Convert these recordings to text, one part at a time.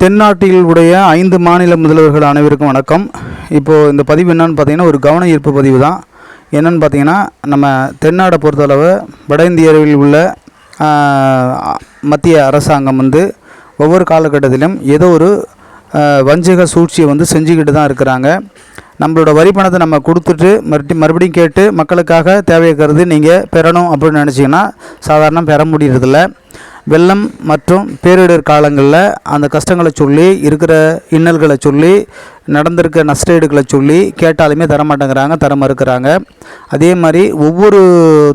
தென்னாட்டில் உடைய ஐந்து மாநில முதல்வர்கள் அனைவருக்கும் வணக்கம். இப்போது இந்த பதிவு என்னன்னு பார்த்தீங்கன்னா ஒரு கவன ஈர்ப்பு பதிவு தான். என்னென்னு பார்த்தீங்கன்னா நம்ம தென்னாடை பொறுத்தளவு வட இந்தியாவில் உள்ள மத்திய அரசாங்கம் வந்து ஒவ்வொரு காலகட்டத்திலும் ஏதோ ஒரு வஞ்சக சூழ்ச்சியை வந்து செஞ்சுக்கிட்டு தான் இருக்கிறாங்க. நம்மளோட வரி பணத்தை நம்ம கொடுத்துட்டு மறுபடி மறுபடியும் கேட்டு மக்களுக்காக தேவையை கருதி நீங்கள் பெறணும் அப்படின்னு நினச்சிங்கன்னா சாதாரணம் பெற முடியறதில்ல. வெள்ளம் மற்றும் பேரிடர் காலங்களில் அந்த கஷ்டங்களை சொல்லி இருக்கிற இன்னல்களை சொல்லி நடந்திருக்க நஷ்டஈடுகளை சொல்லி கேட்டாலுமே தர மாட்டேங்கிறாங்க தர மறுக்கிறாங்க. அதே மாதிரி ஒவ்வொரு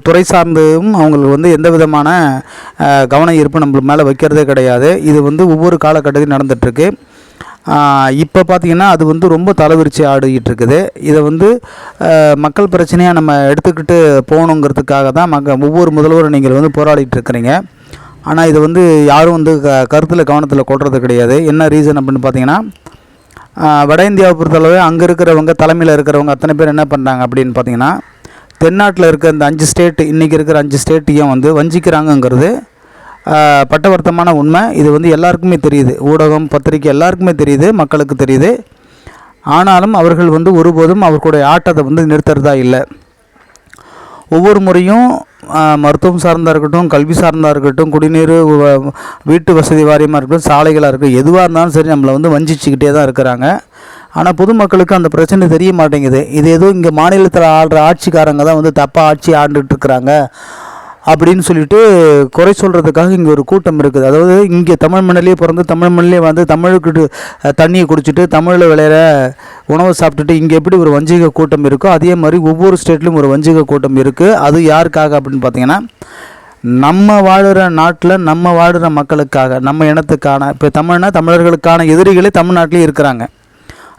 துறை சார்ந்தும் அவங்களுக்கு வந்து எந்த விதமான கவனம் இருப்பு ஈர்ப்பு நம்ம மேலே வைக்கிறதே கிடையாது. இது வந்து ஒவ்வொரு காலகட்டத்திலும் நடந்துகிட்ருக்கு இப்போ பார்த்தீங்கன்னா அது வந்து ரொம்ப தலைவிரிச்சு ஆடிக்கிட்டு இருக்குது இதை வந்து மக்கள் பிரச்சனையாக நம்ம எடுத்துக்கிட்டு போகணுங்கிறதுக்காக தான் மக்க ஒவ்வொரு முதல்வரும் நீங்கள் வந்து போராடிட்டு இருக்கிறீங்க ஆனால் இது வந்து யாரும் வந்து க கருத்தில் கவனத்தில் கொள்வது கிடையாது. என்ன ரீசன் அப்படின்னு பார்த்தீங்கன்னா வட இந்தியாவை பொறுத்தளவு அங்கே இருக்கிறவங்க தலைமையில் இருக்கிறவங்க அத்தனை பேர் என்ன பண்ணுறாங்க அப்படின்னு பார்த்தீங்கன்னா தென்னாட்டில் இருக்க இந்த அஞ்சு ஸ்டேட் இன்றைக்கி இருக்கிற அஞ்சு ஸ்டேட்டையும் வந்து வஞ்சிக்கிறாங்கங்கிறது பட்டவர்த்தமான உண்மை. இது வந்து எல்லாருக்குமே தெரியுது. ஊடகம் பத்திரிக்கை எல்லாருக்குமே தெரியுது மக்களுக்கு தெரியுது. ஆனாலும் அவர்கள் வந்து ஒருபோதும் அவர்களுடைய ஆட்டத்தை வந்து நிறுத்துறதா இல்லை. ஒவ்வொரு முறையும் மருத்துவம் சார்ந்தா இருக்கட்டும் கல்வி சார்ந்தா இருக்கட்டும் குடிநீர் வீட்டு வசதி வாரியமாக இருக்கட்டும் சாலைகளாக இருக்கட்டும் எதுவாக இருந்தாலும் சரி நம்மளை வந்து வஞ்சிச்சுக்கிட்டே தான் இருக்கிறாங்க. ஆனால் பொதுமக்களுக்கு அந்த பிரச்சனை தெரிய மாட்டேங்குது. இது ஏதோ இங்கே மாநிலத்தில் ஆடுற ஆட்சிக்காரங்க தான் வந்து தப்பாக ஆட்சி ஆண்டுட்டு இருக்கிறாங்க அப்படின்னு சொல்லிட்டு குறை சொல்கிறதுக்காக இங்கே ஒரு கூட்டம் இருக்குது. அதாவது இங்கே தமிழ் மண்ணிலே பிறந்து தமிழ் மண்ணிலே வந்து தமிழுக்கு தண்ணியை குடிச்சிட்டு தமிழில் விளையிற உணவை சாப்பிட்டுட்டு இங்கே எப்படி ஒரு வஞ்சிக கூட்டம் இருக்கோ அதே மாதிரி ஒவ்வொரு ஸ்டேட்லையும் ஒரு வஞ்சிக கூட்டம் இருக்குது அது யாருக்காக அப்படின்னு பார்த்தீங்கன்னா நம்ம வாழ்கிற நாட்டில் நம்ம வாழ்கிற மக்களுக்காக நம்ம இனத்துக்கான இப்போ தமிழ்னா தமிழர்களுக்கான எதிரிகளே தமிழ்நாட்டிலே இருக்கிறாங்க.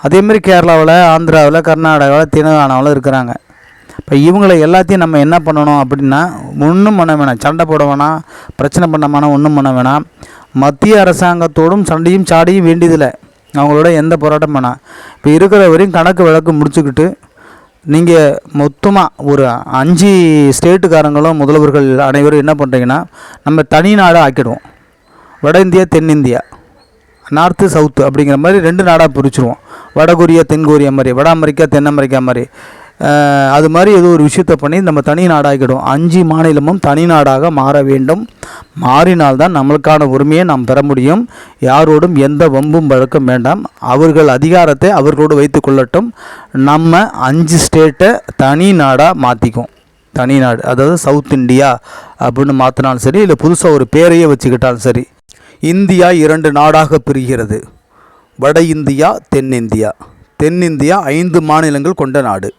அதேமாரி கேரளாவில் ஆந்திராவில் கர்நாடகாவில் தெலுங்கானாவில் இருக்கிறாங்க. இப்போ இவங்களை எல்லாத்தையும் நம்ம என்ன பண்ணணும் அப்படின்னா ஒன்றும் பண்ண வேணாம். சண்டை போட வேணாம் பிரச்சனை பண்ண வேணாம் ஒன்றும் பண்ண வேணாம். மத்திய அரசாங்கத்தோடும் சண்டையும் சாடியும் வேண்டியதில்லை. அவங்களோட எந்த போராட்டம் பண்ணால் இப்போ இருக்கிற வரையும் கணக்கு வழக்கு முடிச்சுக்கிட்டு நீங்கள் மொத்தமாக ஒரு அஞ்சு ஸ்டேட்டுக்காரங்களும் முதல்வர்கள் அனைவரும் என்ன பண்ணுறீங்கன்னா நம்ம தனி நாடாக ஆக்கிடுவோம். வட இந்தியா தென்னிந்தியா நார்த்து சவுத்து அப்படிங்கிற மாதிரி ரெண்டு நாடாக பிரிச்சுருவோம். வட கொரியா மாதிரி வட அமெரிக்கா தென் அமெரிக்கா மாதிரி. அது மாதிரி ஏதோ ஒரு விஷயத்தை பண்ணி நம்ம தனி நாடாகிடும். அஞ்சு மாநிலமும் தனி நாடாக மாற வேண்டும். மாறினால்தான் நம்மளுக்கான உரிமையை நாம் பெற முடியும். யாரோடும் எந்த வம்பும் வழக்கம் வேண்டாம். அவர்கள் அதிகாரத்தை அவர்களோடு வைத்து கொள்ளட்டும். நம்ம அஞ்சு ஸ்டேட்டை தனி நாடாக மாற்றிக்கும் தனி நாடு அதாவது சவுத் இந்தியா அப்படின்னு மாற்றினாலும் சரி இல்லை புதுசாக ஒரு பேரையே வச்சுக்கிட்டாலும் சரி. இந்தியா இரண்டு நாடாக பிரிகிறது. வட இந்தியா தென்னிந்தியா தென்னிந்தியா ஐந்து மாநிலங்கள் கொண்ட நாடு.